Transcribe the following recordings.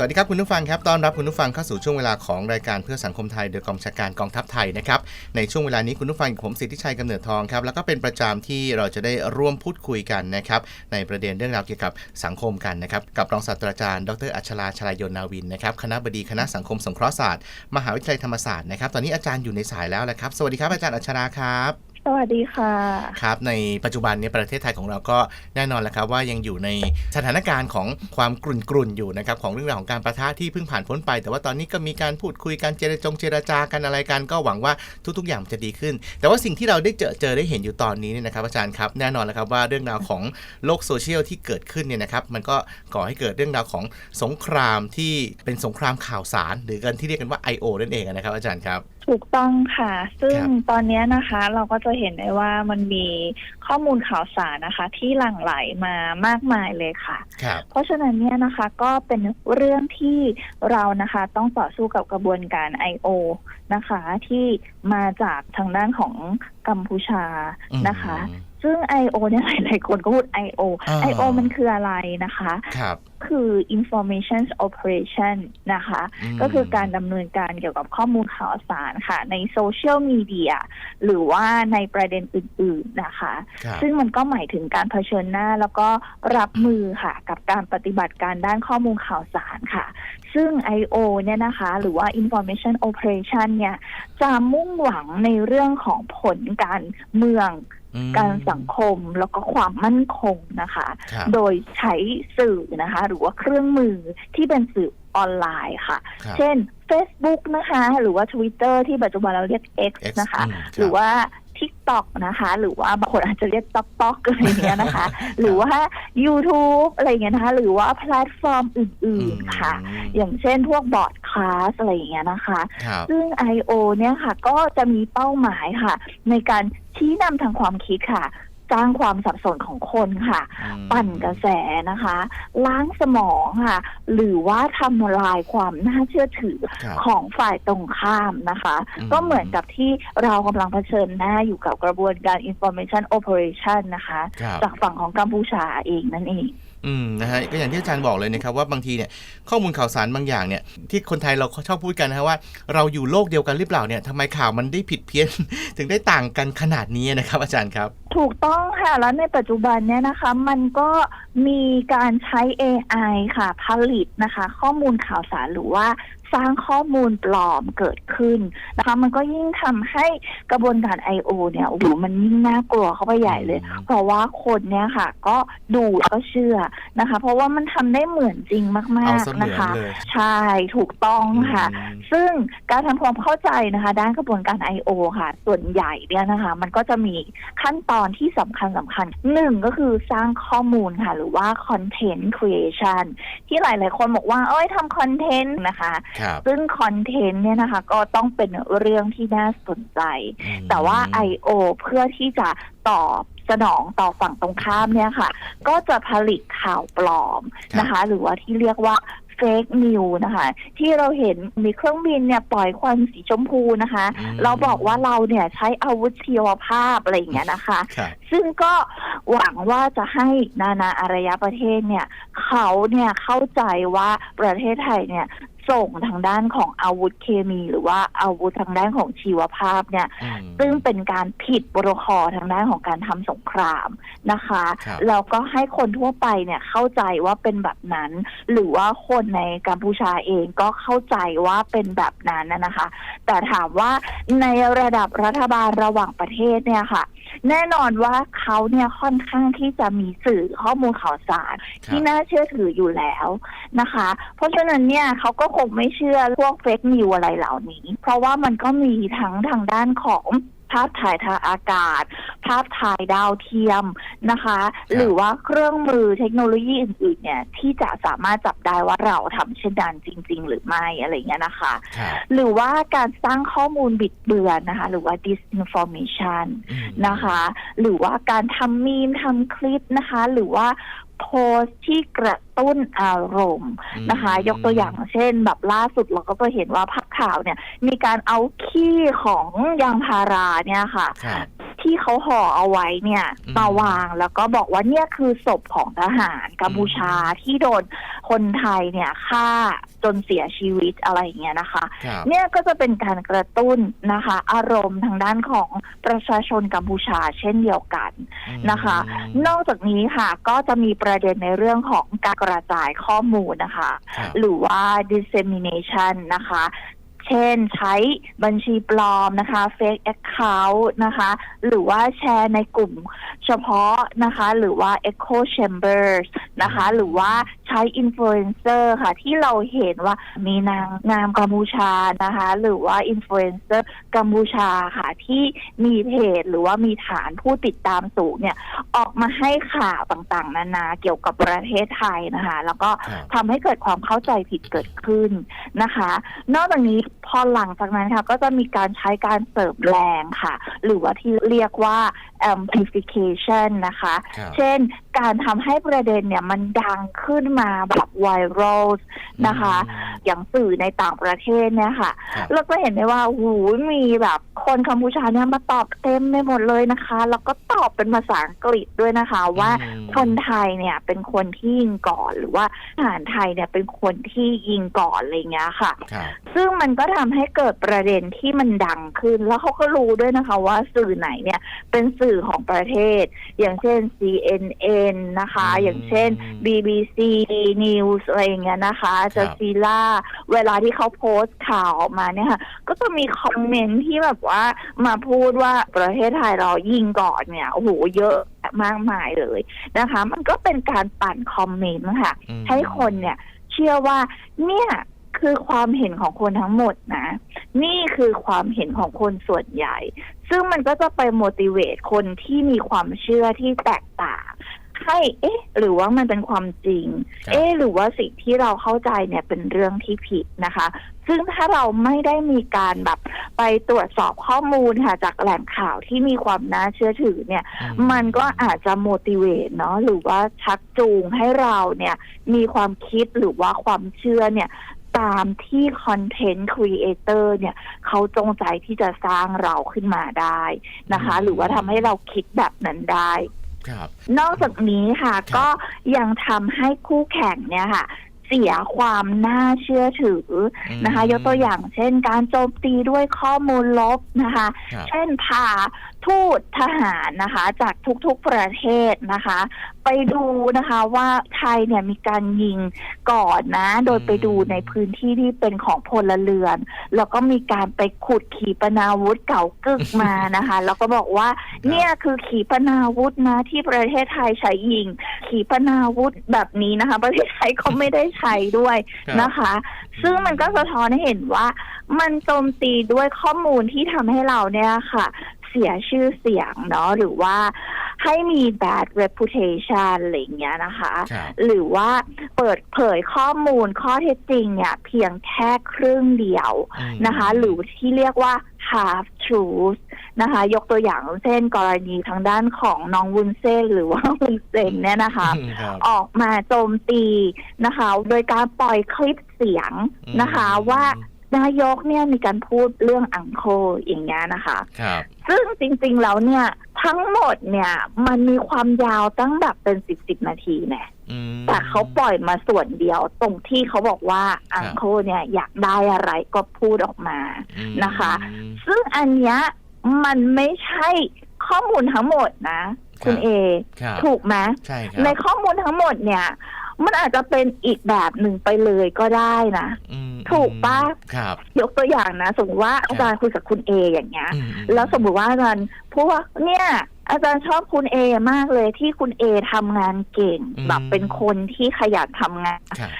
สวัสดีครับคุณผู้ฟังครับต้อนรับคุณผู้ฟังเข้าสู่ช่วงเวลาของรายการเพื่อสังคมไทยโดยกองชาการกองทัพไทยนะครับในช่วงเวลานี้คุณผู้ฟังกับผมสิทธิชัยกำเนิดทองครับแล้วก็เป็นประจำที่เราจะได้ร่วมพูดคุยกันนะครับในประเด็นเรื่องราวเกี่ยวกับสังคมกันนะครับกับรองศาสตราจารย์ดรอัชราชลายนนาวินนะครับคณะบดีคณะสังคมสงเคราะห์ศาสตร์มหาวิทยาลัยธรรมศาสตร์นะครับตอนนี้อาจารย์อยู่ในสายแล้วแหละครับสวัสดีครับอาจารย์อัชราครับ วัสดีค่ะครับ ในปัจจุบันเนี้ประเทศไทยของเราก็แน่นอนแล้วครับว่ายังอยู่ในสถานการณ์ของความกรุ่นกรุ่นๆอยู่นะครับของเรื่องราวของการประทะที่เพิ่งผ่านพ้นไป แต่ว่าตอนนี้ก็มีการพูดคุยกันเจรจงเจรจากันอะไรกันก็หวังว่าทุก ๆ อย่างจะดีขึ้น แต่ว่าสิ่งที่เราได้เจอเจอได้เห็นอยู่ตอนนี้เนี่ยนะครับอาจารย์ครับแน่นอนแล้วครับว่าเรื่องราวของโลกโซเชียลที่เกิดขึ้นเนี่ยนะครับมันก็ก่อให้เกิดเรื่องราวของสงครามที่เป็นสงครามข่าวสาร หรือกันที่เรียกกันว่า I.O. นั่นเองนะครับอาจารย์ครับ ถูกต้องค่ะ ซึ่งครับตอนนี้นะคะ เราก็จะเห็นได้ว่ามันมีข้อมูลข่าวสารนะคะ ที่หลั่งไหลมามากมายเลยค่ะครับเพราะฉะนั้นเนี่ยนะคะก็เป็นเรื่องที่เรานะคะต้องต่อสู้กับกระบวนการ I.O. นะคะ ที่มาจากทางด้านของกัมพูชานะคะอืม ซึ่ง I.O. เนี่ยหลายๆคนก็พูด I.O. อ่า I.O. มันคืออะไรนะคะ ครับคือ information operation นะคะ ม ก็คือการดำเนินการเกี่ยวกับข้อมูลข่าวสารค่ะ ในโซเชียลมีเดียหรือว่าในประเด็นอื่น ๆนะคะ ครับซึ่งมันก็หมายถึงการเผชิญหน้า แล้วก็รับมือค่ะ กับการปฏิบัติการด้านข้อมูลข่าวสารค่ะ ซึ่ง I.O. เนี่ยนะคะ หรือว่า information operation เนี่ย จะมุ่งหวังในเรื่องของผลการเมืองอืม การสังคมแล้วก็ความมั่นคงนะคะครับโดยใช้สื่อนะคะ หรือว่าเครื่องมือที่เป็นสื่อออนไลน์ค่ะครับเช่น Facebook นะคะ หรือว่า Twitter ที่ปัจจุบันเราเรียก X X นะคะอืมครับหรือว่า TikTok นะคะ หรือว่าบางคนอาจจะเรียก t อก t อกอะไรอย่างเงี้ยนะคะ หรือว่า YouTube อะไรอย่างเงี้ยนะคะ หรือว่าแพลตฟอร์มอื่นๆค่ะอืมอย่างเช่นพวกบอร์ดคลาสอะไรอย่างเงี้ยนะคะครับซึ่ง I.O. เนี่ยค่ะ ก็จะมีเป้าหมายค่ะ ในการชี้นำทางความคิดค่ะ สร้างความสับสนของคนค่ะอืมปั่นกระแสนะคะ ล้างสมองค่ะ หรือว่าทำลายความน่าเชื่อถือครับของฝ่ายตรงข้ามนะคะอืมก็เหมือนกับที่เรากำลังเผชิญหน้าอยู่กับกระบวนการ information operation นะคะครับจากฝั่งของกัมพูชาเองนั่นเอง อืมนะฮะก็อย่างที่อาจารย์บอกเลยนะครับว่าบางทีเนี่ยข้อมูลข่าวสารบางอย่างเนี่ยที่คนไทยเราชอบพูดกันนะฮะว่า เราอยู่โลกเดียวกันหรือเปล่าเนี่ยทำไมข่าวมันได้ผิดเพี้ยน ถึงได้ต่างกันขนาดนี้นะครับอาจารย์ครับถูกต้องค่ะ แล้วในปัจจุบันเนี่ยนะคะ มันก็มีการใช้ AI ค่ะผลิตนะคะ ข้อมูลข่าวสารหรือว่า สร้างข้อมูลปลอมเกิดขึ้นนะคะ มันก็ยิ่งทำให้กระบวนการ I.O. เนี่ยโอ้โหมันยิ่งน่ากลัวเข้าไปใหญ่เลยอืมเพราะว่าคนเนี่ยค่ะ ก็ดูแล้วก็เชื่อนะคะ เพราะว่ามันทำได้เหมือนจริงมาเอากเสๆมืนะอนคะเลยใช่ถูกต้องค่ะอืมซึ่งการทำความเข้าใจนะคะ ด้านกระบวนการ I.O. ค่ะ ส่วนใหญ่เนี่ยนะคะ มันก็จะมีขั้นตอนที่สำคัญสำคัญหนึ่งก็คือสร้างข้อมูลค่ะ หรือว่า content creation ที่หลาย ๆ คนบอกว่า เอ้ยทำคอนเทนต์นะคะครับซึ่งคอนเทนต์เนี่ยนะคะ ก็ต้องเป็นเรื่องที่น่าสนใจอืมแต่ว่า I.O. เพื่อที่จะตอบสนองต่อฝั่งตรงข้ามเนี่ยค่ะ ก็จะผลิตข่าวปลอมนะคะ หรือว่าที่เรียกว่าเฟกนิวนะคะ ที่เราเห็นมีเครื่องบินเนี่ยปล่อยควันสีชมพูนะคะอืมเราบอกว่าเราเนี่ยใช้อาวุธชีวภาพอะไรอย่างเงี้ยนะคะครับซึ่งก็หวังว่าจะให้นานาอารยประเทศเนี่ย เขาเนี่ยเข้าใจว่าประเทศไทยเนี่ย ส่งทางด้านของอาวุธเคมี หรือว่าอาวุธทางด้านของชีวภาพเนี่ย อืม ซึ่งเป็นการผิดโปรโตคอลทางด้านของการทำสงครามนะคะครับ แล้วก็ให้คนทั่วไปเนี่ยเข้าใจว่าเป็นแบบนั้น หรือว่าคนในกัมพูชาเองก็เข้าใจว่าเป็นแบบนั้นนะนะคะ แต่ถามว่าในระดับรัฐบาลระหว่างประเทศเนี่ยค่ะ แน่นอนว่าเขาเนี่ยค่อนข้างที่จะมีสื่อข้อมูลข่าวสาร ครับ ที่น่าเชื่อถืออยู่แล้วนะคะ เพราะฉะนั้นเนี่ยเขาก็คงไม่เชื่อพวกเฟกนิวอะไรเหล่านี้ เพราะว่ามันก็มีทั้งทางด้านของ ภาพถ่ายทางอากาศ ภาพถ่ายดาวเทียมนะคะ หรือว่าเครื่องมือเทคโนโลยีอื่นๆเนี่ยที่จะสามารถจับได้ว่าเราทำเช่นนั้นจริง ๆ หรือไม่อะไรอย่างเงี้ยนะคะครับหรือว่าการสร้างข้อมูลบิดเบือนนะคะ หรือว่า disinformation อืมนะคะ หรือว่าการทำมีมทำคลิปนะคะ หรือว่าโพสต์ที่กระ ตุ้นอารมณ์นะคะอืมยกตัวอย่างเช่น แบบล่าสุดเราก็จะเห็นว่าภาพข่าวเนี่ย มีการเอาขี้ของยางพาราเนี่ยค่ะครับที่เขาห่อเอาไว้เนี่ยอืมมาวางแล้วก็บอกว่าเนี่ยคือศพของทหารกัมพูชาที่โดนคนไทยเนี่ยฆ่าจนเสียชีวิตอะไรอย่างเงี้ยนะคะครับเนี่ยก็จะเป็นการกระตุ้นนะคะ อารมณ์ทางด้านของประชาชนกัมพูชาเช่นเดียวกันนะคะ นอกจากนี้ค่ะก็จะมีประเด็นในเรื่องของการกระจายข้อมูลนะคะครับหรือว่า dissemination นะคะ เช่นใช้บัญชีปลอมนะคะ fake account นะคะ หรือว่าแชร์ในกลุ่มเฉพาะนะคะ หรือว่า echo chambers นะคะ หรือว่าใช้ influencer ค่ะ ที่เราเห็นว่ามีนางงามกัมพูชานะคะ หรือว่า influencer กัมพูชาค่ะ ที่มีเพจหรือว่ามีฐานผู้ติดตามสูงเนี่ย ออกมาให้ข่าวต่างๆ นานาเกี่ยวกับประเทศไทยนะคะ แล้วก็ครับทำให้เกิดความเข้าใจผิดเกิดขึ้นนะคะ นอกจากนี้พอหลังจากนั้นค่ะ ก็จะมีการใช้การเสริมแรงค่ะ หรือว่าที่เรียกว่า amplification นะคะ ครับเช่นการทำให้ประเด็นเนี่ยมันดังขึ้นมาแบบไวรัลนะคะอย่างสื่อในต่างประเทศเนี่ยค่ะครับ เราก็เห็นได้ว่าหูมีแบบ คนกัมพูชาเนี่ยมาตอบเต็มไปหมดเลยนะคะ แล้วก็ตอบเป็นภาษาอังกฤษด้วยนะคะ ว่าอืมคนไทยเนี่ยเป็นคนที่ยิงก่อนหรือว่าทหารไทยเนี่ยเป็นคนที่ยิงก่อนอะไรเงี้ยค่ะครับซึ่งมันก็ทำให้เกิดประเด็นที่มันดังขึ้น แล้วเขาก็รู้ด้วยนะคะ ว่าสื่อไหนเนี่ยเป็นสื่อของประเทศ อย่างเช่น CNN นะคะอืมอย่างเช่น BBC News อะไรอย่างเงี้ยนะคะจ a ซีล่าเวลาที่เขาโพสต์ข่าวออกมาเนี่ยค่ะก็จะมีคอมเมนต์ที่แบบว่ามาพูดว่าประเทศไทยเรายิงก่อนเนี่ยโอ้โหเยอะมากมายเลยนะคะ มันก็เป็นการปั่นคอมเมนต์ค่ะอืมให้คนเนี่ย เชื่อว่าเนี่ยคือความเห็นของคนทั้งหมดนะ นี่คือความเห็นของคนส่วนใหญ่ ซึ่งมันก็จะไป motivate คนที่มีความเชื่อที่แตกต่าง ให้เอ๊ะ หรือว่ามันเป็นความจริง ครับ เอ๊ะ หรือว่าสิ่งที่เราเข้าใจเนี่ยเป็นเรื่องที่ผิดนะคะ ซึ่งถ้าเราไม่ได้มีการแบบไปตรวจสอบข้อมูลค่ะจากแหล่งข่าวที่มีความน่าเชื่อถือเนี่ย อืมันก็อาจจะ motivate เนาะหรือว่าชักจูงให้เราเนี่ยมีความคิดหรือว่าความเชื่อเนี่ยตามที่คอนเทนต์ครีเอเตอร์เนี่ยเขาจงใจที่จะสร้างเราขึ้นมาได้นะคะ หรือว่าทำให้เราคิดแบบนั้นได้ ครับ นอกจากนี้ค่ะ ครับ ก็ยังทำให้คู่แข่งเนี่ยค่ะ เสียความน่าเชื่อถือนะคะอืมยกตัวอย่างเช่น การโจมตีด้วยข้อมูลลบนะคะ ครับ เช่นพาทูตทหารนะคะ จากทุกๆประเทศนะคะ ไปดูนะคะว่าไทยเนี่ยมีการยิงก่อนนะ โดยไปดูในพื้นที่ที่เป็นของพลเรือน แล้วก็มีการไปขุดขีปนาวุธเก่ากึกมานะคะ แล้วก็บอกว่าเนี่ยคือขีปนาวุธนะที่ประเทศไทยใช้ยิง ขีปนาวุธแบบนี้นะคะ ประเทศไทยเขาไม่ได้ใช้ด้วยครับนะคะ ซึ่งมันก็สะท้อนให้เห็นว่ามันโจมตีด้วยข้อมูลที่ทำให้เราเนี่ยค่ะ เสียชื่อเสียงเนาะหรือว่าให้มี bad reputation อะไรอย่างเงี้ยนะคะ ครับ หรือว่าเปิดเผยข้อมูลข้อเท็จจริงเนี่ย เพียงแค่ครึ่งเดียวอืม นะคะ หรือที่เรียกว่า half truth นะคะ ยกตัวอย่างเช่นกรณีทางด้านของน้องวุ้นเส้นหรือว่าวุ้นเซนเนี่ยนะคะ ครับ ออกมาโจมตีนะคะ โดยการปล่อยคลิปเสียงนะคะอืม ว่า นายกเนี่ยมีการพูดเรื่องอังโคอย่างเงี้ยนะคะ ครับ ซึ่งจริงๆแล้วเนี่ย ทั้งหมดเนี่ยมันมีความยาวตั้งแบบเป็นสิบสิบนาทีเนี่ยอืม แต่เขาปล่อยมาส่วนเดียวตรงที่เขาบอกว่าครับอังโคเนี่ยอยากได้อะไรก็พูดออกมาอืมนะคะซึ่งอันเนี้ยมันไม่ใช่ข้อมูลทั้งหมดนะ คุณครับ เอ ครับถูกไหมใช่ครับในข้อมูลทั้งหมดเนี่ย มันอาจจะเป็นอีกแบบหนึ่งไปเลยก็ได้นะ อืมถูกปะ ครับ ยกตัวอย่างนะ สมมติว่าอาจารย์คุยกับคุณเออย่างเงี้ย อืมอืแล้วสมมติว่าอาจารย์พูดว่าเนี่ย อาจารย์ชอบคุณเอมากเลยที่คุณเอทำงานเก่งแบบเป็นคนที่ขยันทำงาน ครับ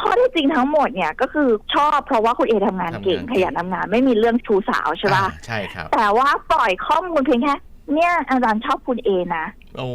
ข้อที่จริงทั้งหมดเนี่ยก็คือชอบเพราะว่าคุณเอทำงานเก่ง ทำงานขเก่งยันทำงาน ไม่มีเรื่องชูสาวใช่ปะอ่าใช่ครับ แต่ว่าปล่อยข้อมูลเพียงแค่เนี่ยอาจารย์ชอบคุณเอนะ โอ้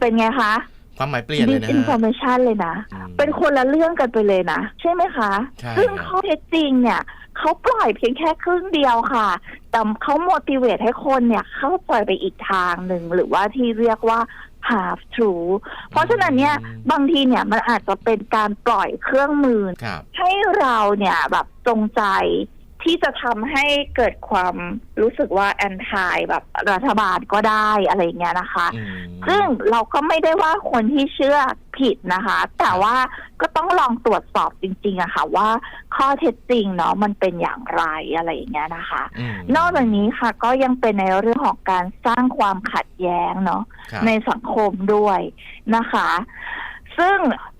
เป็นไงคะ ความหมายเปลี่ยนเลยนะอินโฟเมชันเลยนะ อืม เป็นคนละเรื่องกันไปเลยนะ ใช่ไหมคะ ใช่ซึ่งครับข้อเท็จจริงเนี่ย เขาปล่อยเพียงแค่ครึ่งเดียวค่ะ แต่เขา motivate ให้คนเนี่ย เข้าใจไปอีกทางหนึ่ง หรือว่าที่เรียกว่า half true เพราะฉะนั้นเนี่ยบางทีเนี่ยมันอาจจะเป็นการปล่อยเครื่องมือ ครับ ให้เราเนี่ยแบบจงใจ ที่จะทำให้เกิดความรู้สึกว่าแอนทายแบบรัฐบาลก็ได้อะไรอย่างเงี้ยนะคะ อืม ซึ่งเราก็ไม่ได้ว่าคนที่เชื่อผิดนะคะ แต่ว่าก็ต้องลองตรวจสอบจริงๆอะค่ะ ว่าข้อเท็จจริงเนาะมันเป็นอย่างไรอะไรอย่างเงี้ยนะคะ มนอกจากนี้ค่ะก็ยังเป็นในเรื่องของการสร้างความขัดแย้งเนาะ ครับในสังคมด้วยนะคะ ซึ่ง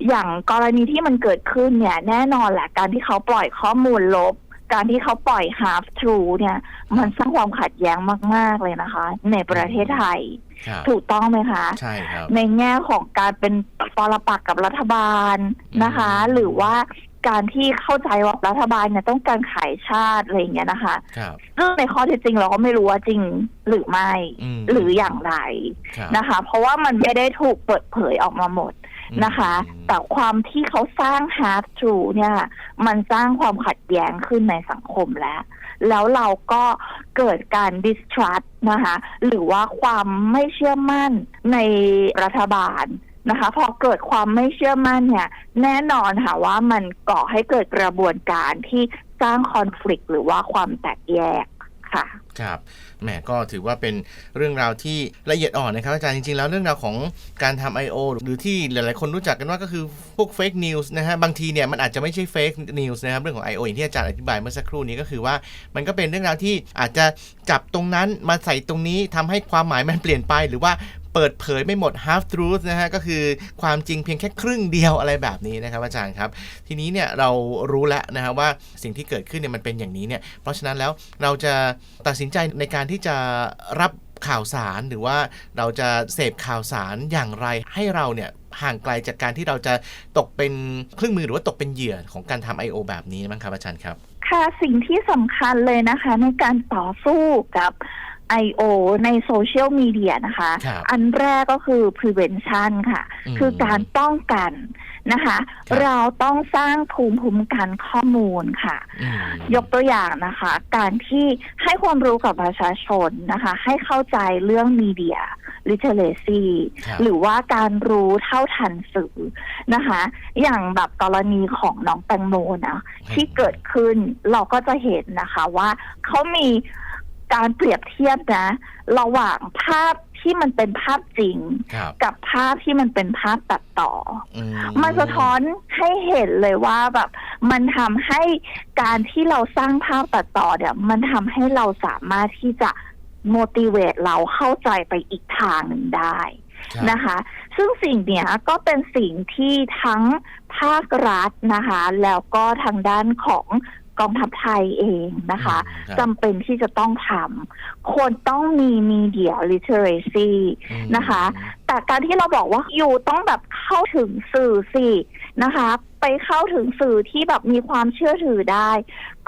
อย่างกรณีที่มันเกิดขึ้นเนี่ย แน่นอนแหละการที่เขาปล่อยข้อมูลลบ การที่เขาปล่อย half true เนี่ย มันสร้างความขัดแย้งมาก ๆ เลยนะคะ ในประเทศไทย ครับถูกต้องไหมคะ ใช่ครับ ในแง่ของการเป็นปรปักษ์กับรัฐบาลนะคะ อืม หรือว่าการที่เข้าใจว่ารัฐบาลเนี่ยต้องการขายชาติอะไรอย่างเงี้ยนะคะครับ ซึ่งในข้อเท็จจริงเราก็ไม่รู้ว่าจริงหรือไม่มหรืออย่างไรครับ นะคะ เพราะว่ามันไม่ได้ถูกเปิดเผยออกมาหมด นะคะอืมแต่ความที่เขาสร้าง half true เนี่ย มันสร้างความขัดแย้งขึ้นในสังคมแล้ว แล้วเราก็เกิดการ distrust นะคะ หรือว่าความไม่เชื่อมั่นในรัฐบาลนะคะ พอเกิดความไม่เชื่อมั่นเนี่ย แน่นอนค่ะว่ามันก่อให้เกิดกระบวนการที่สร้างคอน FLICT หรือว่าความแตกแยกค่ะ ครับแหมก็ถือว่าเป็นเรื่องราวที่ละเอียดอ่อนนะครับอาจารย์จริงๆ แล้วเรื่องราวของการทำ I.O. หรือที่หลายๆ คนรู้จักกันว่าก็คือพวกเฟกนิวส์นะฮะบางทีเนี่ยมันอาจจะไม่ใช่เฟกนิวส์นะครับเรื่องของ I.O. อย่างที่อาจารย์อธิบายเมื่อสักครู่นี้ก็คือว่ามันก็เป็นเรื่องราวที่อาจจะจับตรงนั้นมาใส่ตรงนี้ทำให้ความหมายมันเปลี่ยนไปหรือว่า เปิดเผยไม่หมด half truth นะฮะก็คือความจริงเพียงแค่ครึ่งเดียวอะไรแบบนี้นะครับอาจารย์ครับ ทีนี้เนี่ยเรารู้แล้วนะครับว่าสิ่งที่เกิดขึ้นเนี่ยมันเป็นอย่างนี้เนี่ยเพราะฉะนั้นแล้วเราจะตัดสินใจในการที่จะรับข่าวสารหรือว่าเราจะเสพข่าวสารอย่างไรให้เราเนี่ยห่างไกลจากการที่เราจะตกเป็นเครื่องมือหรือว่าตกเป็นเหยื่อของการทำ I.O. แบบนี้มั้งครับอาจารย์ครับ ค่ะสิ่งที่สำคัญเลยนะคะ ในการต่อสู้กับ I.O. ในโซเชียลมีเดียนะคะ ครับอันแรกก็คือ prevention ค่ะ อืมคือการป้องกันนะคะ ครับ เราต้องสร้างภูมิคุ้มกันข้อมูลค่ะ อืม ยกตัวอย่างนะคะ การที่ให้ความรู้กับประชาชนนะคะ ให้เข้าใจเรื่องมีเดีย literacy ครับ หรือว่าการรู้เท่าทันสื่อนะคะ อย่างแบบกรณีของน้องแตงโมนะ ที่เกิดขึ้นเราก็จะเห็นนะคะว่าเขามี การเปรียบเทียบนะ ระหว่างภาพที่มันเป็นภาพจริง ครับกับภาพที่มันเป็นภาพตัดต่ออืมันสะท้อนให้เห็นเลยว่าแบบมันทำให้การที่เราสร้างภาพตัดต่อเนี่ย มันทำให้เราสามารถที่จะ motivate เราเข้าใจไปอีกทางหนึ่งได้ ครับ นะคะ ซึ่งสิ่งเนี้ยก็เป็นสิ่งที่ทั้งภาครัฐนะคะ แล้วก็ทางด้านของ กองทัพไทยเองนะคะอืมจำเป็นที่จะต้องทำคนต้องมี media literacy อืมนะคะแต่การที่เราบอกว่าอยู่ต้องแบบเข้าถึงสื่อสินะคะ ไปเข้าถึงสื่อที่แบบมีความเชื่อถือได้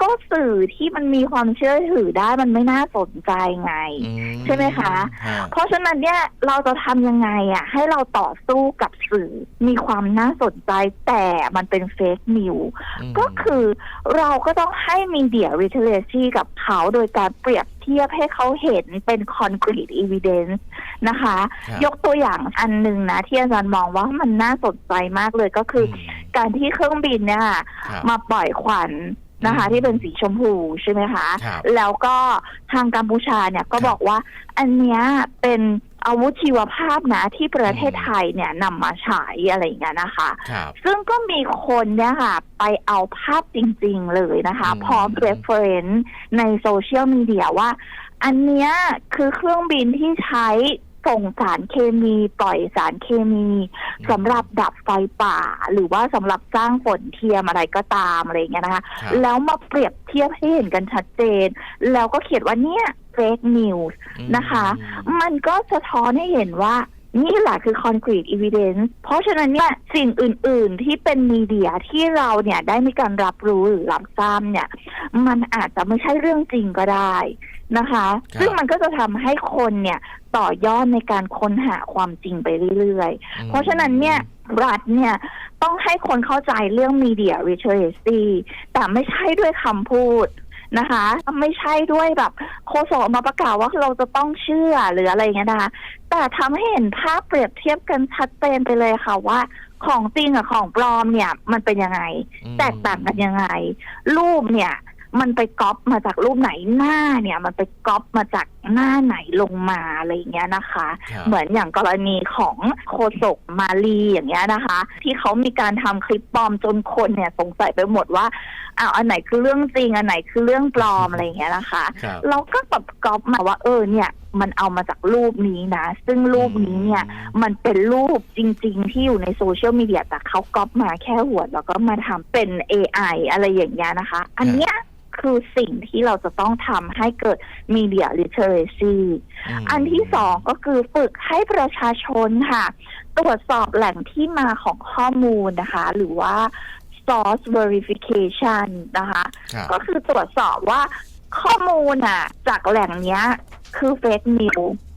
ก็สื่อที่มันมีความเชื่อถือได้มันไม่น่าสนใจไงอืใช่ไหมคะฮเพราะฉะนั้นเนี่ยเราจะทำยังไงอะ ให้เราต่อสู้กับสื่อมีความน่าสนใจแต่มันเป็นเฟกนิวมก็คือเราก็ต้องให้มีเดีย literacy กับเขาโดยการเปรียบเทียบให้เขาเห็นเป็น concrete evidence นะคะ ครับ ยกตัวอย่างอันหนึ่งนะ ที่อาจารย์มองว่ามันน่าสนใจมากเลยก็คืออมการที่เครื่องบินเนี่ย ครับ มาปล่อยควันนะคะ อืมที่เป็นสีชมพูใช่ไหมคะ ครับแล้วก็ทางกัมพูชาเนี่ยก็ครับ บอกว่าอันเนี้ยเป็น อาวุธชีวภาพนะที่ประเทศอืมไทยเนี่ยนำมาฉายอะไรอย่างเงี้ยนะคะ ครับซึ่งก็มีคนเนี่ยค่ะ ไปเอาภาพจริงๆเลยนะคะ อืม พร้อม reference ในโซเชียลมีเดียว่า อันเนี้ยคือเครื่องบินที่ใช้ ส่งสารเคมีปล่อยสารเคมีสำหรับดับไฟป่า หรือว่าสำหรับสร้างฝนเทียมอะไรก็ตามอะไรอย่างเงี้ยนะคะ ครับแล้วมาเปรียบเทียบให้เห็นกันชัดเจน แล้วก็เขียนว่าเนี่ย fake news อืมนะคะมันก็สะท้อนให้เห็นว่า นี่แหละคือ concrete evidence เพราะฉะนั้นเนี่ยสิ่งอื่น ๆ ที่เป็นมีเดียที่เราเนี่ยได้มีการรับรู้หรือรับทราบเนี่ย มันอาจจะไม่ใช่เรื่องจริงก็ได้ นะคะครับซึ่งมันก็จะทำให้คนเนี่ยต่อยอดในการค้นหาความจริงไปเรื่อยอืมๆเพราะฉะนั้นเนี่ยรัฐเนี่ยต้องให้คนเข้าใจเรื่อง media literacy แต่ไม่ใช่ด้วยคำพูดนะคะ ไม่ใช่ด้วยแบบโฆษกมาประกาศว่าเราจะต้องเชื่อหรืออะไรอย่างเงี้ยนะคะ แต่ทำให้เห็นภาพเปรียบเทียบกันชัดเจนไปเลยค่ะว่าของจริงกับของปลอมเนี่ย มันเป็นยังไงอืมแตกต่างกันยังไง รูปเนี่ย มันไปก๊อปมาจากรูปไหนหน้าเนี่ย มันไปก๊อปมาจากหน้าไหนลงมาอะไรอย่างเงี้ยนะคะ ครับ เหมือนอย่างกรณีของโคศกมาลีอย่างเงี้ยนะคะ ที่เขามีการทำคลิปปลอมจนคนเนี่ยสงสัยไปหมดว่าอ้าวอันไหนคือเรื่องจริงอันไหนคือเรื่องปลอมอะไรอย่างเงี้ยนะคะ ครับ เราก็แบบก๊อปมาว่าเออเนี่ย มันเอามาจากรูปนี้นะ ซึ่งรูปนี้เนี่ย มันเป็นรูปจริง ๆ ที่อยู่ในโซเชียลมีเดียแต่เขาก๊อปมาแค่หัวแล้วก็มาทำเป็น AI อะไรอย่างเงี้ยนะคะ อันเนี้ย คือสิ่งที่เราจะต้องทำให้เกิด media literacy มอันที่สองก็คือฝึกให้ประชาชนค่ะ ตรวจสอบแหล่งที่มาของข้อมูลนะคะ หรือว่า source verification นะคะครับก็คือตรวจสอบว่าข้อมูลอะ จากแหล่งเนี้ย คือ fake news อืม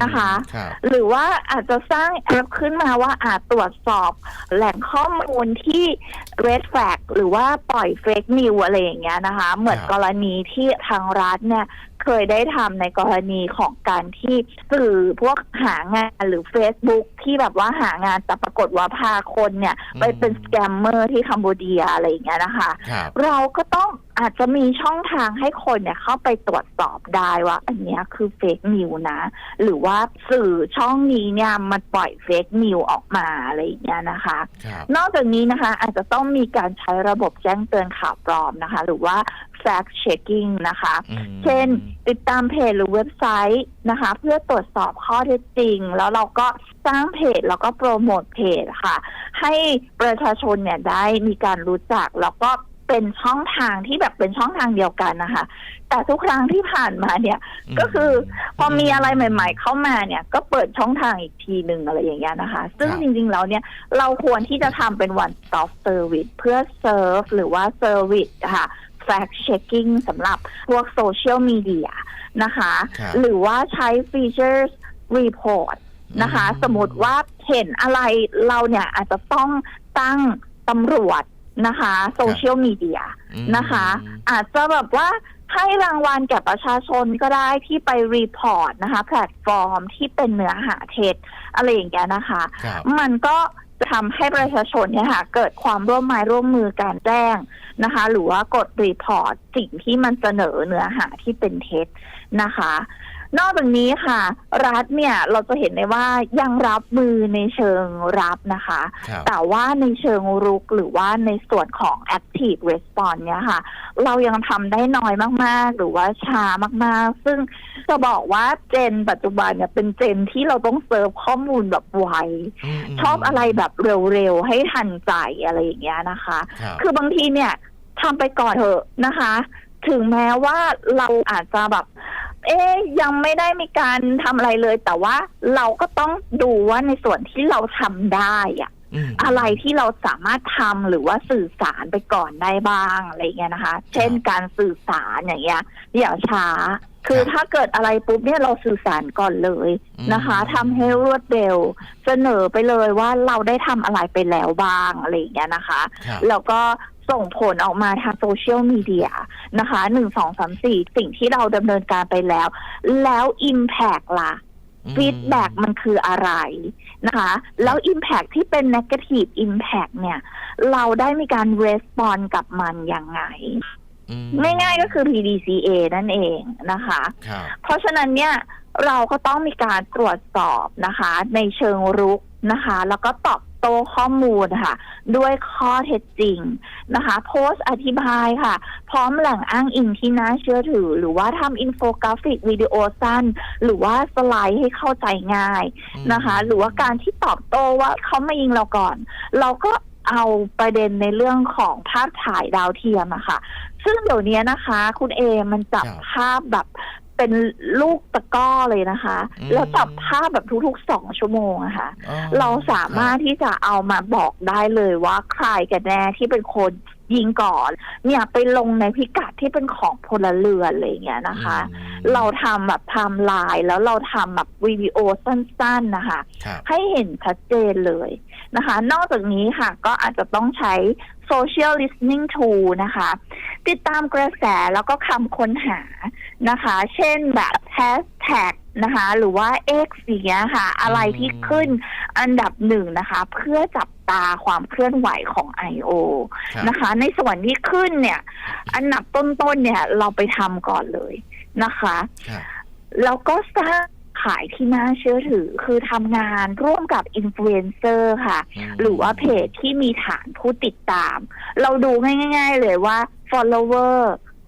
นะคะ ครับหรือว่าอาจจะสร้างแอปขึ้นมาว่าอาจตรวจสอบแหล่งข้อมูลที่ red flag หรือว่าปล่อย fake news อะไรอย่างเงี้ยนะคะ เหมือนครับกรณีที่ทางรัฐเนี่ย เคยได้ทำในกรณีของการที่สื่อพวกหางานหรือ Facebook ที่แบบว่าหางานแต่ปรากฏว่าพาคนเนี่ย ไปเป็นสแกมเมอร์ที่คัมโบเดียอะไรอย่างเงี้ยนะคะ ครับ เราก็ต้องอาจจะมีช่องทางให้คนเนี่ยเข้าไปตรวจสอบได้ว่า อันเนี้ยคือเฟกนิวนะ หรือว่าสื่อช่องนี้เนี่ยมันปล่อยเฟกนิวออกมาอะไรอย่างเงี้ยนะคะ ครับ นอกจากนี้นะคะอาจจะต้องมีการใช้ระบบแจ้งเตือนข่าวปลอมนะคะ หรือว่า fact checking นะคะ อืมเช่นติดตามเพจหรือเว็บไซต์นะคะ เพื่อตรวจสอบข้อเท็จจริง แล้วเราก็สร้างเพจแล้วก็โปรโมทเพจค่ะ ให้ประชาชนเนี่ยได้มีการรู้จัก แล้วก็เป็นช่องทางที่แบบเป็นช่องทางเดียวกันนะคะ แต่ทุกครั้งที่ผ่านมาเนี่ย ก็คือพอมีอะไรใหม่ ๆ เข้ามาเนี่ยก็เปิดช่องทางอีกทีหนึ่งอะไรอย่างเงี้ยนะคะ ซึ่งครับ จริงๆแล้วเนี่ยเราควรที่จะทำเป็น one stop service เพื่อ serve หรือว่า service ค่ะ fact checking สำหรับพวกโซเชียลมีเดียนะคะ ครับ หรือว่าใช้ features report นะคะอืมสมมติว่าเห็นอะไรเราเนี่ยอาจจะต้องตั้งตำรวจนะคะโซเชียลมีเดีย อืม นะคะ อาจจะแบบว่าให้รางวัลแก่ประชาชนก็ได้ที่ไปรีพอร์ตนะคะ แพลตฟอร์มที่เป็นเนื้อหาเท็จอะไรอย่างเงี้ยนะคะ ครับ มันก็ จะทำให้ประชาชนเนี่ยค่ะเกิดความร่วมไม้ร่วมมือการแจ้งนะคะ หรือว่ากดรีพอร์ตสิ่งที่มันเสนอเนื้อหาที่เป็นเท็จนะคะ นอกจากนี้ค่ะ รัฐเนี่ยเราจะเห็นได้ว่ายังรับมือในเชิงรับนะคะ ครับแต่ว่าในเชิงรุกหรือว่าในส่วนของ active response เนี่ยค่ะ เรายังทำได้น้อยมาก ๆ หรือว่าช้ามาก ๆ ซึ่งจะบอกว่าเจนปัจจุบันเนี่ยเป็นเจนที่เราต้องเซิร์ฟข้อมูลแบบไว มชอบอะไรแบบเร็ว ๆ ให้ทันใจอะไรอย่างเงี้ยนะคะ ครับคือบางทีเนี่ยทำไปก่อนเถอะนะคะ ถึงแม้ว่าเราอาจจะแบบ เอ๊ยยังไม่ได้มีการทำอะไรเลย แต่ว่าเราก็ต้องดูว่าในส่วนที่เราทำได้อะมอะไรที่เราสามารถทำหรือว่าสื่อสารไปก่อนได้บ้างอะไรเงี้ยนะคะ เช่นการสื่อสารอย่างเงี้ยอย่าช้า คือถ้าเกิดอะไรปุ๊บเนี่ยเราสื่อสารก่อนเลยนะคะทำให้รวดเร็วเสนอไปเลยว่าเราได้ทำอะไรไปแล้วบ้างอะไรอย่างเงี้ยนะคะครับแล้วก็ส่งผลออกมาทางโซเชียลมีเดียนะคะหนึ่งสองสามสี่สิ่งที่เราดำเนินการไปแล้ว แล้ว Impact ล่ะอืมฟีดแบ็กมันคืออะไรนะคะ แล้ว Impact ที่เป็น Negative Impact เนี่ย เราได้มีการ Respond กับมันยังไงอืม ง่ายๆก็คือ PDCA นั่นเองนะคะครับเพราะฉะนั้นเนี่ยเราก็ต้องมีการตรวจสอบนะคะ ในเชิงรุกนะคะ แล้วก็ตอบโต้ข้อมูลค่ะ ด้วยข้อเท็จจริงนะคะ โพสต์อธิบายค่ะ พร้อมแหล่งอ้างอิงที่น่าเชื่อถือ หรือว่าทำอินโฟกราฟิกวิดีโอสั้น หรือว่าสไลด์ให้เข้าใจง่ายนะคะ หรือว่าการที่ตอบโต้ว่าเขามายิงเราก่อน เราก็เอาประเด็นในเรื่องของภาพถ่ายดาวเทียมอะค่ะ ซึ่งเดี๋ยวนี้นะคะ คุณเอมันจับครับภาพแบบเป็นลูกตะกร้อเลยนะคะ อืม แล้วจับภาพแบบทุกๆสองชั่วโมงอะค่ะ อ๋อเราสามารถที่จะเอามาบอกได้เลยว่าใครกันแน่ที่เป็นคนยิงก่อน เนี่ยไปลงในพิกัดที่เป็นของพลเรือนอะไรอย่างเงี้ยนะคะ อืมเราทำแบบไทม์ไลน์แล้วเราทำแบบวิดีโอสั้นๆนะคะ ครับ ให้เห็นชัดเจนเลย นะคะ นอกจากนี้ค่ะก็อาจจะต้องใช้ social listening tool นะคะ ติดตามกระแสแล้วก็คำค้นหานะคะ เช่นแบบ hashtag นะคะ หรือว่า X อย่างเงี้ยค่ะ อะไรที่ขึ้นอันดับหนึ่งนะคะ เพื่อจับตาความเคลื่อนไหวของ I.O. ครับนะคะ ในส่วนที่ขึ้นเนี่ย อันดับต้นๆเนี่ยเราไปทำก่อนเลยนะคะครับแล้วก็สร้าง ขายที่น่าเชื่อถือ คือทำงานร่วมกับอินฟลูเอนเซอร์ค่ะมหรือว่าเพจที่มีฐานผู้ติดตาม เราดูง่าย ๆ เลยว่า follower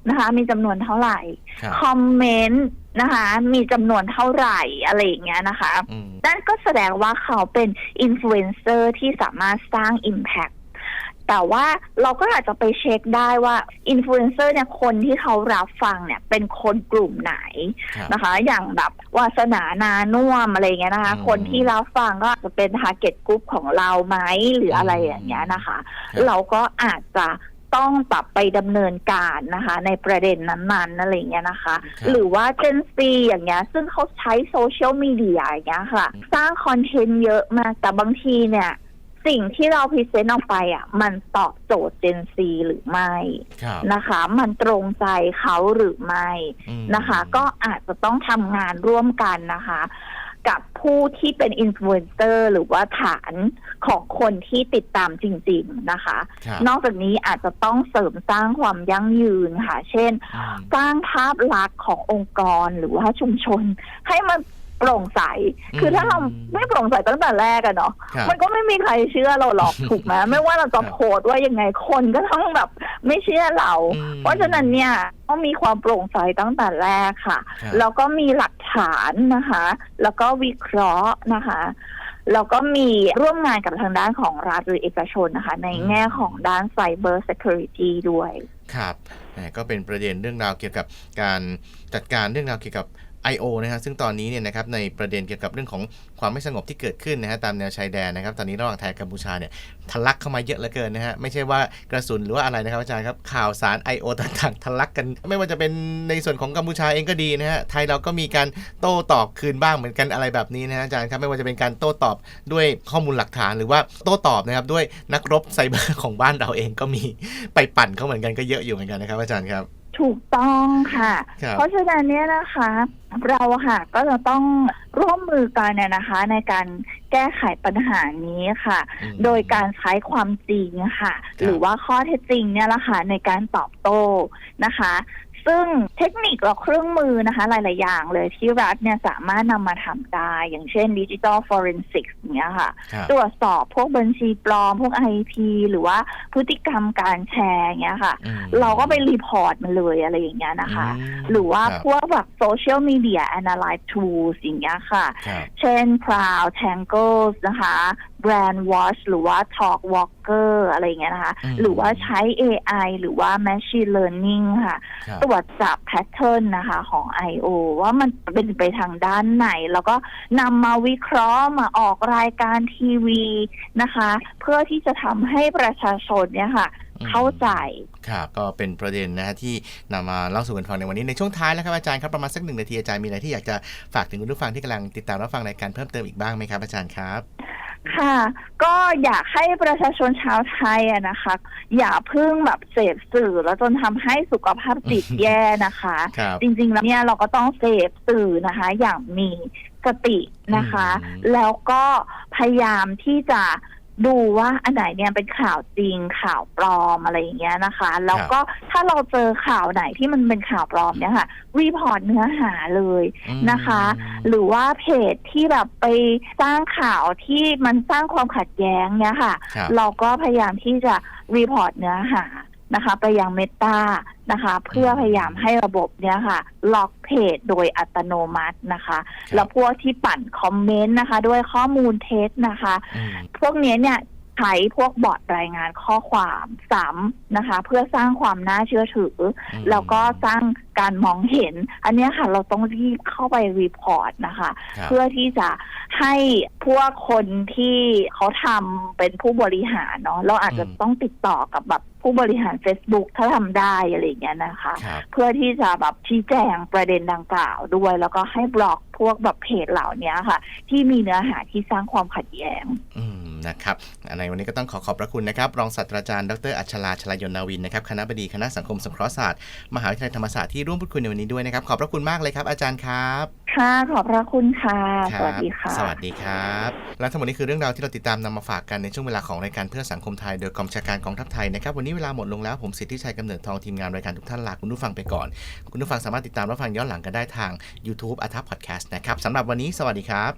นะคะมีจำนวนเท่าไหร่ครับคอมเมนต์นะคะ มีจำนวนเท่าไหร่อะไรอย่างเงี้ยนะคะอืมนั่นก็แสดงว่าเขาเป็นอินฟลูเอนเซอร์ที่สามารถสร้าง Impact แต่ว่าเราก็อาจจะไปเช็คได้ว่าอินฟลูเอนเซอร์เนี่ยคนที่เขารับฟังเนี่ยเป็นคนกลุ่มไหนครับนะคะ อย่างแบบวาสนานานุ่วมอะไรอย่างเงี้ยนะคะอืมคนที่รับฟังก็อาจจะเป็นทาร์เก็ตกลุ่มของเราไหมหรืออะไรอย่างเงี้ยนะคะครับเราก็อาจจะต้องปรับไปดำเนินการนะคะ ในประเด็นนั้นๆอะไรอย่างเงี้ยนะคะครับหรือว่าเจนซีอย่างเงี้ย ซึ่งเขาใช้โซเชียลมีเดียอย่างเงี้ยค่ะ สร้างคอนเทนต์เยอะมากแต่บางทีเนี่ย สิ่งที่เราพรีเซนต์ออกไปอะ มันตอบโจทย์เจนซีหรือไม่ครับ นะคะ มันตรงใจเขาหรือไม่อืมนะคะ ก็อาจจะต้องทำงานร่วมกันนะคะ กับผู้ที่เป็นอินฟลูเอนเซอร์หรือว่าฐานของคนที่ติดตามจริง ๆนะคะ ครับนอกจากนี้อาจจะต้องเสริมสร้างความยั่งยืนค่ะ เช่น อืม สร้างภาพลักษณ์ขององค์กรหรือว่าชุมชน ให้มัน โปร่งใส คือถ้าเราไม่โปร่งใสตั้งแต่แรกอะเนาะ ครับ มันก็ไม่มีใครเชื่อเราหรอกถูกไหมไม่ว่าเราจะโพสต์ว่ายังไงคนก็ต้องแบบไม่เชื่อเรา อืม เพราะฉะนั้นเนี่ยต้องมีความโปร่งใสตั้งแต่แรกค่ะ ครับ แล้วก็มีหลักฐานนะคะ แล้วก็วิเคราะห์นะคะ แล้วก็มีร่วมงานกับทางด้านของรัฐหรือเอกชนนะคะ ในแง่ของด้าน Cyber Security ด้วย ครับแหมก็เป็นประเด็นเรื่องราวเกี่ยวกับการจัดการเรื่องราวเกี่ยวกับ I.O. นะครับซึ่งตอนนี้เนี่ยนะครับในประเด็นเกี่ยวกับเรื่องของความไม่สงบที่เกิดขึ้นนะฮะตามแนวชายแดนนะครับตอนนี้ระหว่างไทยกับกัมพูชาเนี่ยทะลักเข้ามาเยอะเหลือเกินนะฮะไม่ใช่ว่ากระสุนหรือว่าอะไรนะครับอาจารย์ครับข่าวสาร I.O. ต่างๆทะลักกัน ไม่ว่าจะเป็นในส่วนของกัมพูชาเองก็ดีนะฮะไทยเราก็มีการโต้ตอบคืนบ้างเหมือนกันอะไรแบบนี้นะฮะอาจารย์ครับไม่ว่าจะเป็นการโต้ตอบด้วยข้อมูลหลักฐาน หรือว่าโต้ตอบนะครับด้วยนักรบไซเบอร์ของบ้านเราเองก็มีไปปั่นเขาเหมือนกันก็เยอะอยู่เหมือนกันนะครับอาจารย์ครับ ถูกต้องค่ะ ครับเพราะฉะนั้นเนี่ยนะคะ เราค่ะก็จะต้องร่วมมือกันเนี่ยนะคะ ในการแก้ไขปัญหานี้ค่ะ อืม โดยการใช้ความจริงค่ะหรือว่าข้อเท็จจริงเนี่ยแหละค่ะในการตอบโต้นะคะ ซึ่งเทคนิคและเครื่องมือนะคะหลาย ๆ อย่างเลยที่รัฐเนี่ยสามารถนำมาทำได้ อย่างเช่นดิจิ t a ลฟอ r เรนซิกอย่างเงี้ยค่ะ ครับ ตรวจสอบพวกบัญชีปลอม พวก IP หรือว่าพฤติกรรมการแชร์อย่างเงี้ยค่ะ อืม เราก็ไปรีพอร์ตมันเลยอะไรอย่างเงี้ยนะคะ อืมหรือว่าครับพวกแบบโซเชียลมีเดีย analyze tools อย่างเงี้ยค่ะ ครับ เช่น Proud Tangles นะคะ Brand Watch หรือว่า Talk Walker อะไรอย่างเงี้ยนะคะอืมหรือว่าใช้ AI หรือว่า Machine Learning ค่ะ ครับ ตรวจจับแพทเทิร์นนะคะของ I.O. ว่ามันเป็นไปทางด้านไหน แล้วก็นำมาวิเคราะห์มาออกรายการทีวีนะคะ เพื่อที่จะทำให้ประชาชนเนี่ยค่ะ อืม เข้าใจ ครับก็เป็นประเด็นนะฮะที่นำมาเล่าสู่กันฟังในวันนี้ในช่วงท้ายแล้วครับอาจารย์ครับประมาณสักหนึ่งนาทีอาจารย์มีอะไรที่อยากจะฝากถึงคุณผู้ฟังที่กำลังติดตามรับฟังรายการเพิ่มเติมอีกบ้างไหมครับอาจารย์ครับ ค่ะ ก็อยากให้ประชาชนชาวไทยอะนะคะ อย่าเพิ่งแบบเสพสื่อแล้วจนทำให้สุขภาพจิตแย่นะคะ ครับ จริงๆแล้วเนี่ยเราก็ต้องเสพสื่อนะคะ อย่างมีสตินะคะ อืมแล้วก็พยายามที่จะ ดูว่าอันไหนเนี่ยเป็นข่าวจริงข่าวปลอมอะไรอย่างเงี้ยนะคะ แล้วก็ถ้าเราเจอข่าวไหนที่มันเป็นข่าวปลอมเนี่ยค่ะ รีพอร์ตเนื้อหาเลยอืมนะคะ หรือว่าเพจที่แบบไปสร้างข่าวที่มันสร้างความขัดแย้งเนี่ยค่ะครับเราก็พยายามที่จะรีพอร์ตเนื้อหา นะคะไปยังเมตานะคะ เพื่อพยายามให้ระบบเนี้ยค่ะ ล็อกเพจโดยอัตโนมัตินะคะ แล้วพวกที่ปั่นคอมเมนต์นะคะ ด้วยข้อมูลเท็จนะคะอืมพวกเนี้ยเนี่ยใช้พวกบอร์ดรายงานข้อความซ้ำนะคะ เพื่อสร้างความน่าเชื่อถืออืมแล้วก็สร้างการมองเห็น อันเนี้ยค่ะ เราต้องรีบเข้าไปรีพอร์ตนะคะครับเพื่อที่จะให้พวกคนที่เขาทำเป็นผู้บริหารเนาะเราอาจจะอืมต้องติดต่อกับแบบ ผู้บริหาร Facebook ถ้าทำได้อะไรอย่างเงี้ยนะคะ ครับ เพื่อที่จะแบบชี้แจงประเด็นดังกล่าวด้วย แล้วก็ให้บล็อกพวกแบบเพจเหล่านี้ค่ะ ที่มีเนื้อหาที่สร้างความขัดแย้ง อืม นะครับในวันนี้ก็ต้องขอขอบพระคุณนะครับ รองศาสตราจารย์ดรอัชราชลายนนาวินนะครับ คณะบดีคณะสังคมสงเคราะห์ศาสตร์ มหาวิทยาลัยธรรมศาสตร์ที่ร่วมพูดคุยในวันนี้ด้วยนะครับ ขอบพระคุณมากเลยครับ อาจารย์ครับ ค่ะ ขอบพระคุณค่ะคสรับวัสดีค่ะ สวัสดีครับ และทั้งหมดนี้คือเรื่องราวที่เราติดตามนำมาฝากกันในช่วงเวลาของรายการเพื่อสังคมไทย โดยกองบัญชาการกองทัพไทยนะครับ วันนี้เวลาหมดลงแล้ว ผมสิทธิชัยกำเนิดทองทีมงานรายการทุกท่านลาคุณผู้ฟังไปก่อน คุณผู้ฟังสามารถติดตามรับฟังย้อนหลังกันได้ทาง YouTube อัทัพพอดแคสต์นะครับสำหรับวันนี้สวัสดีครับ